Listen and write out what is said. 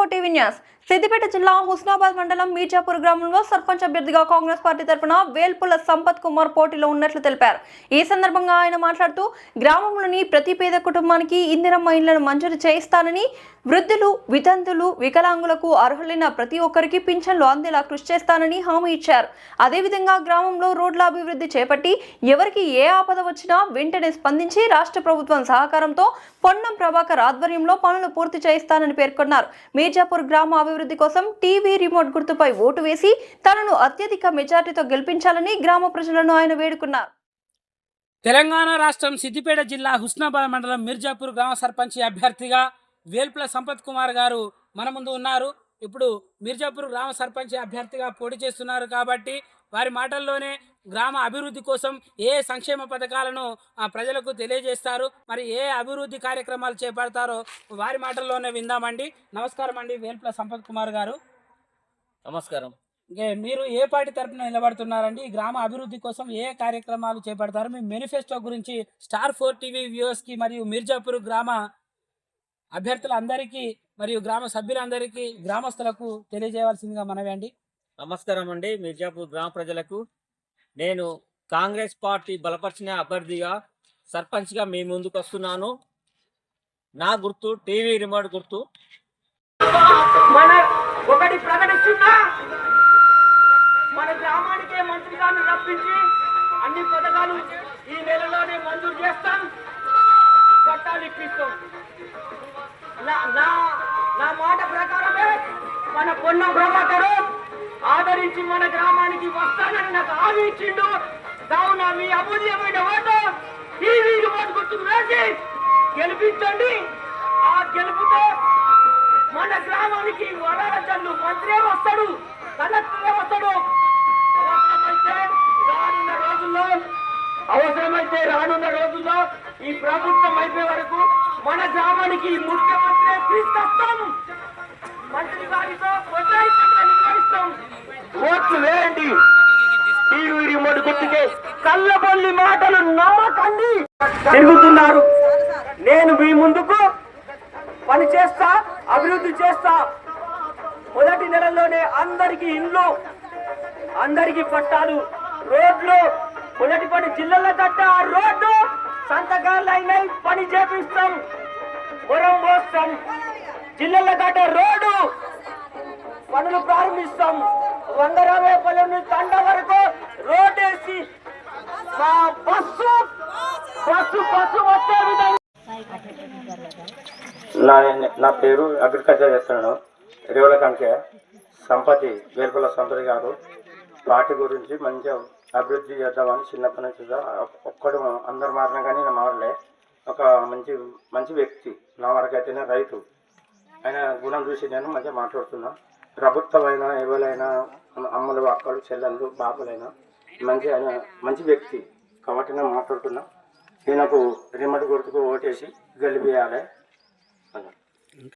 Star four TV news Siddipet జిల్లా హుస్నాబాద్ మండలం మీర్జాపూర్ గ్రామంలో సర్పంచ్ అభ్యర్థిగా కాంగ్రెస్ పార్టీ తరఫున వేల్పుల సంపత్ కుమార్ పోటీలో ఉన్నట్లు తెలిపారు. ఈ సందర్భంగా ఆయన మాట్లాడుతూ గ్రామంలోని ప్రతి పేద కుటుంబానికి ఇందిరమ్మ ఇళ్ళను మంజూరు చేయిస్తానని వృద్ధులు వితంతులు వికలాంగులకు అర్హులైన ప్రతి ఒక్కరికి పింఛన్లు అందేలా కృషి చేస్తానని హామీ ఇచ్చారు. అదేవిధంగా గ్రామంలో రోడ్ల అభివృద్ధి చేపట్టి ఎవరికి ఏ ఆపద వచ్చినా వెంటనే స్పందించి రాష్ట్ర ప్రభుత్వం సహకారంతో పొన్నం ప్రభాకర్ ఆధ్వర్యంలో పనులు పూర్తి చేయిస్తానని పేర్కొన్నారు. మీర్జాపూర్ గ్రామ అభివృద్ధి కోసం టీవీ రిమోట్ గుర్తుపై ఓటు వేసి తనను అత్యధిక మెజార్టీతో గెలిపించాలని గ్రామ ప్రజలను ఆయన వేడుకున్నారు. తెలంగాణ రాష్ట్రం సిద్దిపేట జిల్లా హుస్నాబాద్ మండలం మిర్జాపూర్ గ్రామ సర్పంచ్ అభ్యర్థిగా వేల్పుల సంపత్ కుమార్ గారు మన ముందు ఉన్నారు. ఇప్పుడు మిర్జాపూర్ గ్రామ సర్పంచ్ అభ్యర్థిగా పోటీ చేస్తున్నారు కాబట్టి వారి మాటల్లోనే గ్రామ అభివృద్ధి కోసం ఏ సంక్షేమ పథకాలను ప్రజలకు తెలియజేస్తారు? మరి ఏ అభివృద్ధి కార్యక్రమాలు చేపడతారో వారి మాటల్లోనే విందామండి. నమస్కారం అండి వేల్పుల సంపత్ కుమార్ గారు. నమస్కారం. ఇంకే మీరు ఏ పార్టీ తరపున నిలబడుతున్నారండి? ఈ గ్రామ అభివృద్ధి కోసం ఏ కార్యక్రమాలు చేపడతారు? మీ మేనిఫెస్టో గురించి స్టార్ ఫోర్ టీవీ వ్యూవర్స్కి మరియు మిర్జాపూర్ గ్రామ అభ్యర్థులందరికీ మరియు గ్రామ సభ్యులందరికీ గ్రామస్తులకు తెలియజేయవలసిందిగా మనవి అండి. నమస్కారం అండి. మిర్జాపూర్ గ్రామ ప్రజలకు నేను కాంగ్రెస్ పార్టీ బలపరిచిన అభ్యర్థిగా సర్పంచ్గా మీ ముందుకు వస్తున్నాను. నా గుర్తు టీవీ రిమోట్ గుర్తు. మన ఒకటి ప్రకటిస్తున్నా మన గ్రామానికే మంత్రి గారిని రప్పించి అన్ని పథకాలు ఈ నెలలోనే మంజూరు చేస్తాం. చట్టాలు ఇప్పిస్తాం. నా నా నా మాట ప్రకారమే మన పొన్న ప్రభాకరు ఆదరించి మన గ్రామానికి వస్తానని నాకు హామీ ఇచ్చిండు. కావున మీ అమూల్యమైన ఓటు టీవీ రిమోట్ గుర్తుకు వేసి గెలిపించండి. ఆ గెలుపుతో మన గ్రామానికి వరాల జల్లు మంత్రే వస్తాడు కలెక్టరే వస్తాడు. అవసరమైతే రానున్న రోజుల్లో అవసరమైతే రానున్న రోజుల్లో ఈ ప్రభుత్వం అయిపోయే వరకు మన గ్రామానికి ముఖ్యమంత్రి టీవీ గుర్తుకే కళ్ళబొల్లి మాటలు నమ్మకండి. తిరుగుతున్నారు. నేను మీ ముందుకు పని చేస్తా అభివృద్ధి చేస్తా. మొదటి నెలలోనే అందరికి ఇండ్లు అందరికి పట్టాలు రోడ్లు మొదటి పని జిల్లల కట్ట ఆ రోడ్డు సంతకాలు అయినాయి పని చేపిస్తాం. వరం పోస్తాం జిల్లాల తట్ట రోడ్డు పనులు ప్రారంభిస్తాం. వందరామేపల్లి నుంచి తండ వరకు నా నా పేరు అగ్రికల్చర్ చేస్తున్నాను. రేవుల కంకే సంపతి వేర్పుల సంపతి గారు. పార్టీ గురించి మంచిగా అభివృద్ధి చేద్దామని చిన్నప్పటి నుంచి ఒక్కడు అందరు మారినా కానీ నేను మారలే. ఒక మంచి మంచి వ్యక్తి నా వరకైతేనే రైతు. ఆయన గుణం చూసి నేను మంచిగా మాట్లాడుతున్నా. ప్రభుత్వమైనా ఎవరైనా అమ్మలు అక్కలు చెల్లెళ్ళు బాబులైనా మంచి ఆయన మంచి వ్యక్తి. కాబట్టి నేను మాట్లాడుతున్నాం. ఈయనకు రిమోట్ గుర్తుకు ఓటేసి గెలిపేయాలి. అన్నాను